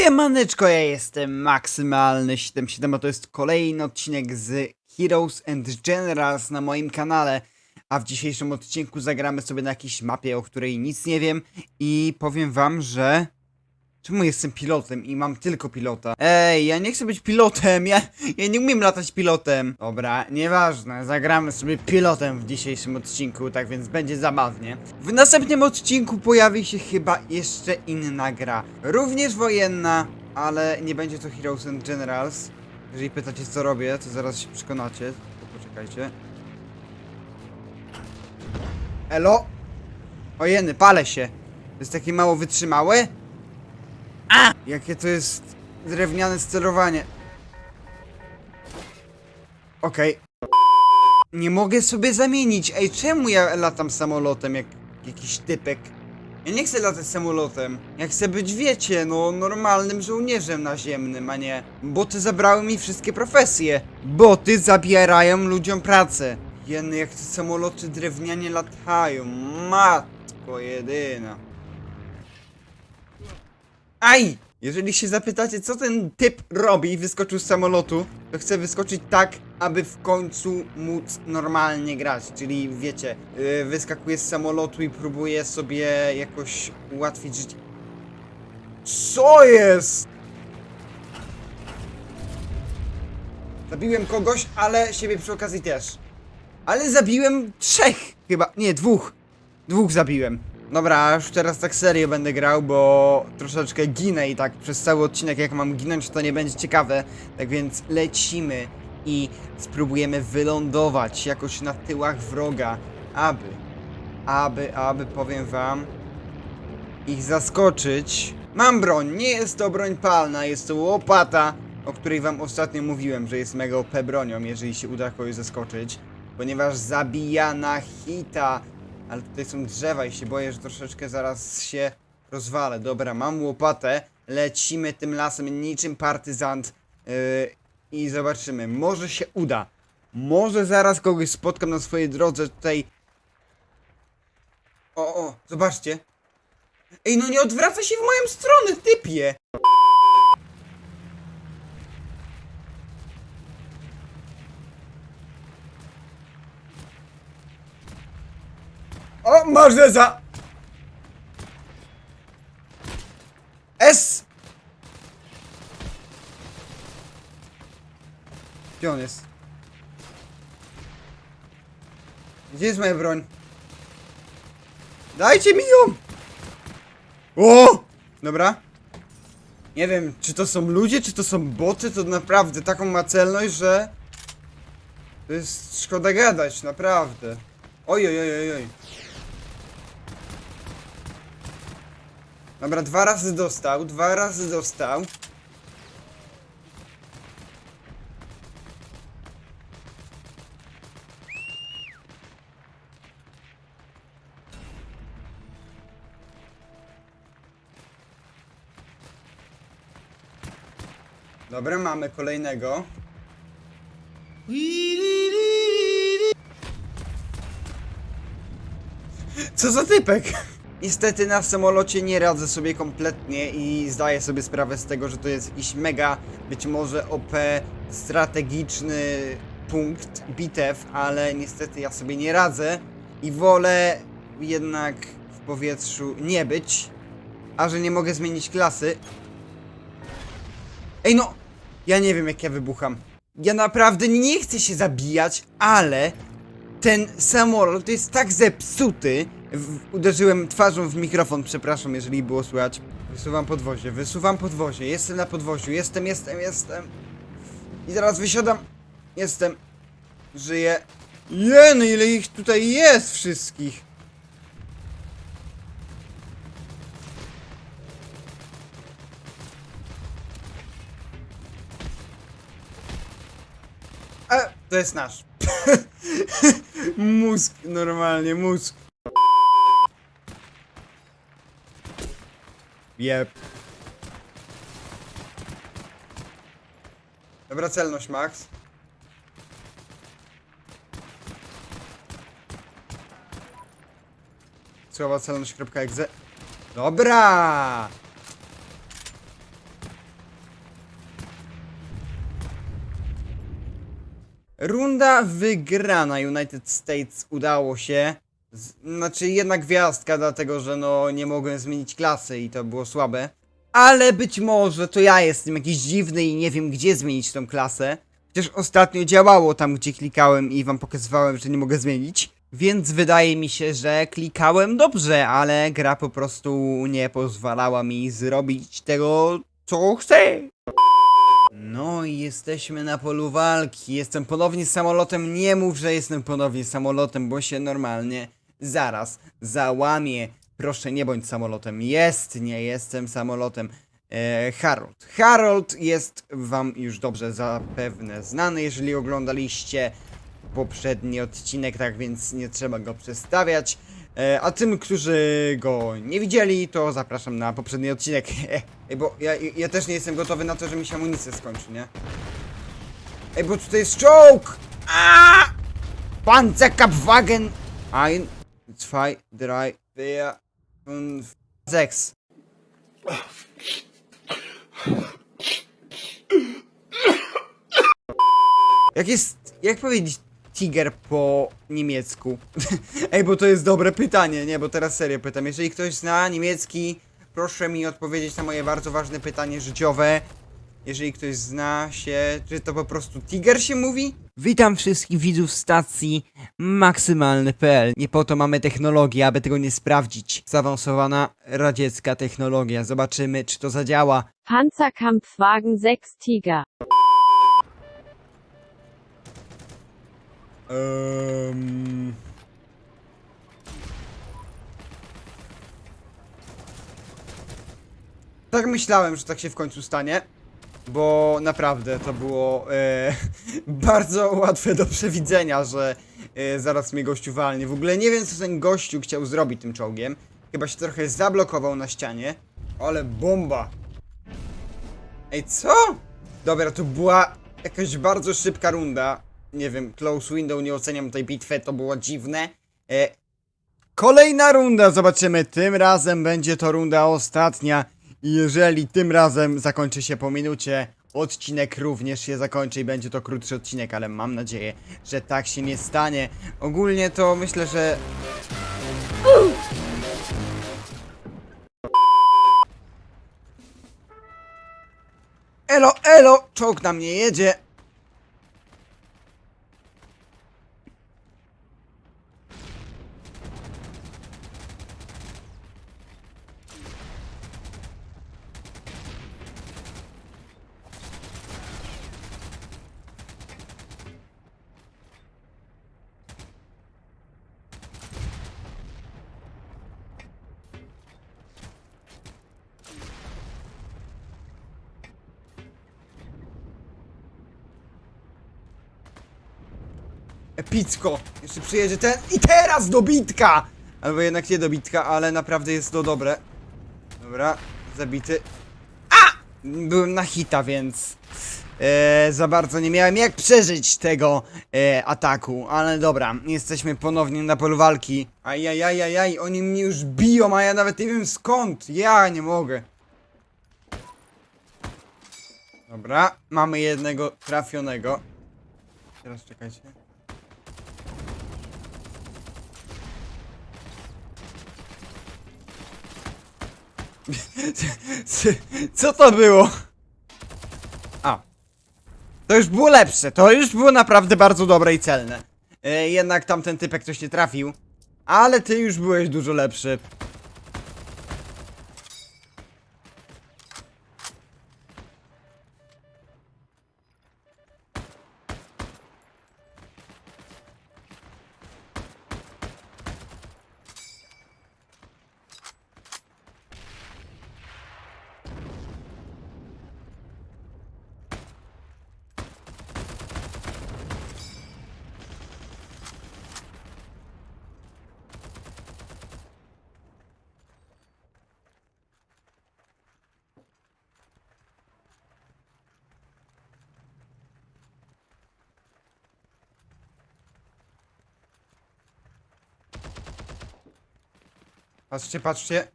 Siemaneczko, ja jestem Maksymalny 77, a to jest kolejny odcinek z Heroes and Generals na moim kanale. A w dzisiejszym odcinku zagramy sobie na jakiejś mapie, o której nic nie wiem i powiem wam, że... Czemu jestem pilotem i mam tylko pilota? Ej, ja nie chcę być pilotem, ja, ja nie umiem latać pilotem. Dobra, nieważne, zagramy sobie pilotem w dzisiejszym odcinku, tak więc będzie zabawnie. W następnym odcinku pojawi się chyba jeszcze inna gra. Również wojenna, ale nie będzie to Heroes and Generals. Jeżeli pytacie co robię, to zaraz się przekonacie. To poczekajcie. Elo! Ojeny, palę się. To jest takie mało wytrzymałe? A! Jakie to jest drewniane sterowanie. Okej. Nie mogę sobie zamienić. Ej, czemu ja latam samolotem jak jakiś typek? Ja nie chcę latać samolotem. Ja chcę być, wiecie, no normalnym żołnierzem naziemnym, a nie. Boty zabrały mi wszystkie profesje. Boty zabierają ludziom pracę. Jeny, jak te samoloty drewnianie latają. Matko jedyna. Aj! Jeżeli się zapytacie, co ten typ robi wyskoczył z samolotu, to chce wyskoczyć tak, aby w końcu móc normalnie grać. Czyli wiecie, yy, wyskakuje z samolotu i próbuje sobie jakoś ułatwić życie. Co jest? Zabiłem kogoś, ale siebie przy okazji też. Ale zabiłem trzech chyba, nie, dwóch. Dwóch zabiłem. Dobra, już teraz tak serio będę grał, bo troszeczkę ginę i tak przez cały odcinek jak mam ginąć to nie będzie ciekawe. Tak więc lecimy i spróbujemy wylądować jakoś na tyłach wroga, aby, aby, aby powiem wam, ich zaskoczyć. Mam broń, nie jest to broń palna, jest to łopata, o której wam ostatnio mówiłem, że jest mega OP bronią, jeżeli się uda kogoś zaskoczyć. Ponieważ zabija na hita, ale tutaj są drzewa i się boję, że troszeczkę zaraz się rozwalę. Dobra, mam łopatę, lecimy tym lasem niczym partyzant yy, i zobaczymy, może się uda. Może zaraz kogoś spotkam na swojej drodze tutaj. O, o, zobaczcie. Ej, no nie odwraca się w moją stronę, typie! O, masz za! S! Gdzie on jest? Gdzie jest moja broń? Dajcie mi ją! O! Dobra. Nie wiem, czy to są ludzie, czy to są boty, to naprawdę taką ma celność, że... To jest szkoda gadać, naprawdę. Oj, oj, oj, oj, oj. Dobra, dwa razy dostał, dwa razy dostał. Dobra, mamy kolejnego. Co za typek? Niestety na samolocie nie radzę sobie kompletnie i zdaję sobie sprawę z tego, że to jest jakiś mega, być może OP strategiczny punkt bitew, ale niestety ja sobie nie radzę i wolę jednak w powietrzu nie być, a że nie mogę zmienić klasy. Ej no! Ja nie wiem jak ja wybucham. Ja naprawdę nie chcę się zabijać, ale ten samolot jest tak zepsuty. W, uderzyłem twarzą w mikrofon, przepraszam, jeżeli było słychać. Wysuwam podwozie, wysuwam podwozie, jestem na podwoziu, jestem, jestem, jestem. I zaraz wysiadam. Jestem. Żyję. Jeny, ile ich tutaj jest wszystkich. A, to jest nasz. mózg, normalnie, mózg. Jeb. Dobra celność, Max. Słowa celność.exe. Dobra! Runda wygrana United States udało się. Znaczy jedna gwiazdka, dlatego że no nie mogłem zmienić klasy i to było słabe. Ale być może to ja jestem jakiś dziwny i nie wiem gdzie zmienić tą klasę. Chociaż ostatnio działało tam, gdzie klikałem i wam pokazywałem, że nie mogę zmienić. Więc wydaje mi się, że klikałem dobrze, ale gra po prostu nie pozwalała mi zrobić tego, co chcę. No i jesteśmy na polu walki. Jestem ponownie samolotem. Nie mów, że jestem ponownie samolotem, bo się normalnie zaraz załamie. Proszę, nie bądź samolotem. Jest, nie jestem samolotem. E, Harold. Harold jest wam już dobrze zapewne znany, jeżeli oglądaliście poprzedni odcinek, tak więc nie trzeba go przedstawiać. E, a tym, którzy go nie widzieli, to zapraszam na poprzedni odcinek. Ej, bo ja, ja też nie jestem gotowy na to, że mi się amunicja skończy, nie? Ej, bo tutaj jest czołg! Panzerkampfwagen! Ein, zwei, drei, vier, fünf, sechs. Jak jest, jak powiedzieć tiger po niemiecku? Ej, bo to jest dobre pytanie, nie, bo teraz serio pytam. Jeżeli ktoś zna niemiecki, proszę mi odpowiedzieć na moje bardzo ważne pytanie życiowe. Jeżeli ktoś zna się, czy to po prostu tiger się mówi? Witam wszystkich widzów stacji maksymalny.pl. Nie po to mamy technologię, aby tego nie sprawdzić. Zaawansowana radziecka technologia. Zobaczymy, czy to zadziała. Panzerkampfwagen 6 Tiger. Um... Tak myślałem, że tak się w końcu stanie, bo naprawdę to było e, bardzo łatwe do przewidzenia, że e, zaraz mnie gościu walnie. W ogóle nie wiem, co ten gościu chciał zrobić tym czołgiem. Chyba się trochę zablokował na ścianie, ale bomba. Ej, co? Dobra, to była jakaś bardzo szybka runda. Nie wiem, close window, nie oceniam tej bitwy, to było dziwne. E, kolejna runda, zobaczymy. Tym razem będzie to runda ostatnia. Jeżeli tym razem zakończy się po minucie, odcinek również się zakończy i będzie to krótszy odcinek, ale mam nadzieję, że tak się nie stanie. Ogólnie to myślę, że Elo, elo! Czołg na mnie jedzie! Epicko! Jeszcze przyjedzie ten i teraz dobitka! Albo jednak nie dobitka, ale naprawdę jest to dobre. Dobra, zabity. A! Byłem na hita, więc e, za bardzo nie miałem jak przeżyć tego e, ataku. Ale dobra, jesteśmy ponownie na polu walki. Ajajajajaj, oni mnie już biją, a ja nawet nie wiem skąd. Ja nie mogę. Dobra, mamy jednego trafionego. Teraz czekajcie. Co to było? A. To już było lepsze. To już było naprawdę bardzo dobre i celne. E, jednak tamten typek coś nie trafił. Ale ty już byłeś dużo lepszy. Patrzcie, patrzcie.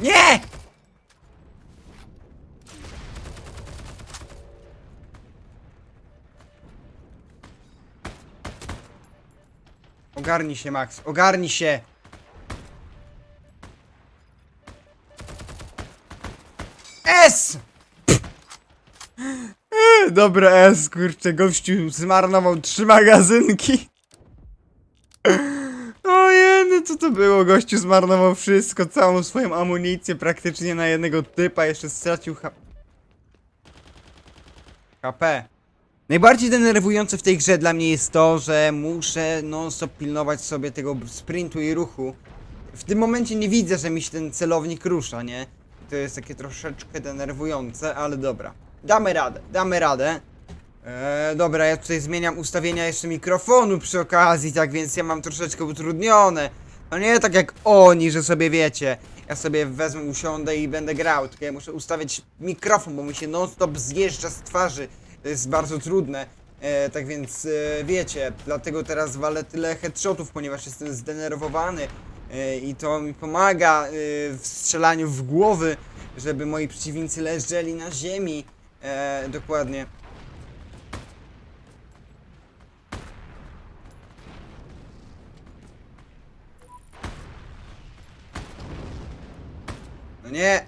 Nie! Ogarnij się, Max. Ogarnij się! Dobra, S, kurczę, gościu zmarnował trzy magazynki. Ojej, co to było? Gościu zmarnował wszystko, całą swoją amunicję praktycznie na jednego typa, jeszcze stracił H... HP. Najbardziej denerwujące w tej grze dla mnie jest to, że muszę non-stop pilnować sobie tego sprintu i ruchu. W tym momencie nie widzę, że mi się ten celownik rusza, nie? To jest takie troszeczkę denerwujące, ale dobra. Damy radę, damy radę. Eee, dobra, ja tutaj zmieniam ustawienia jeszcze mikrofonu przy okazji, tak więc ja mam troszeczkę utrudnione. No nie tak jak oni, że sobie wiecie, ja sobie wezmę, usiądę i będę grał, tylko ja muszę ustawiać mikrofon, bo mi się non stop zjeżdża z twarzy. To jest bardzo trudne. E, tak więc e, wiecie, dlatego teraz walę tyle headshotów, ponieważ jestem zdenerwowany e, i to mi pomaga w strzelaniu w głowy, żeby moi przeciwnicy leżeli na ziemi. E, dokładnie. No nie!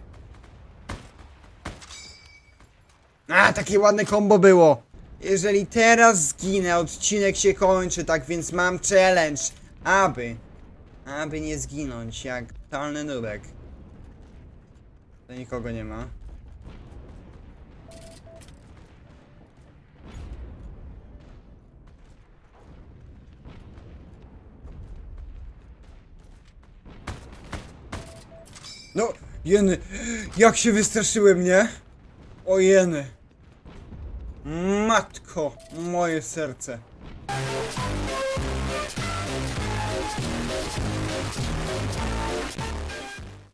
A, takie ładne kombo było! Jeżeli teraz zginę, odcinek się kończy, tak więc mam challenge, aby, aby nie zginąć jak totalny nubek. To nikogo nie ma. No, jeny, jak się wystraszyłem, nie? O jeny. Matko, moje serce.